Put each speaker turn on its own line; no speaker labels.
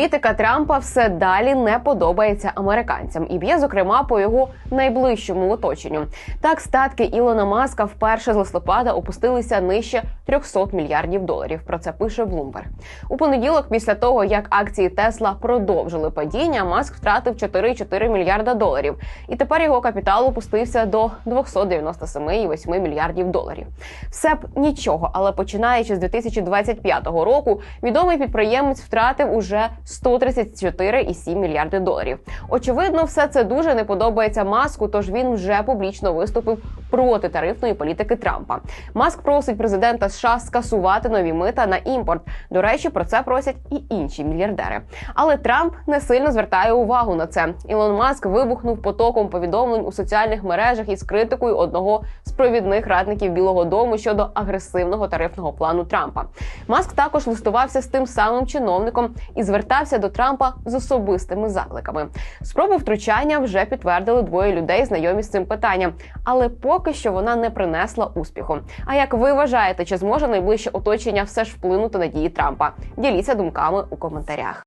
Політика Трампа все далі не подобається американцям і б'є зокрема по його найближчому оточенню. Так, статки Ілона Маска вперше з листопада опустилися нижче 300 мільярдів доларів. Про це пише Bloomberg. У понеділок, після того як акції Тесла продовжили падіння, Маск втратив 4,4 мільярда доларів, і тепер його капітал опустився до 297,8 мільярдів доларів. Все б нічого, але починаючи з 2025 року, відомий підприємець втратив уже 134,7 мільярди доларів. Очевидно, все це дуже не подобається маску, тож він вже публічно виступив проти тарифної політики Трампа. Маск просить президента США скасувати нові мита на імпорт. До речі, про це просять і інші мільярдери. Але Трамп не сильно звертає увагу на це. Ілон Маск вибухнув потоком повідомлень у соціальних мережах із критикою одного з провідних радників Білого Дому щодо агресивного тарифного плану Трампа. Маск також листувався з тим самим чиновником і звертався до Трампа з особистими закликами. Спробу втручання вже підтвердили двоє людей, знайомі з цим питанням, але поки що вона не принесла успіху. А як ви вважаєте, чи зможе найближче оточення все ж вплинути на дії Трампа? Діліться думками у коментарях.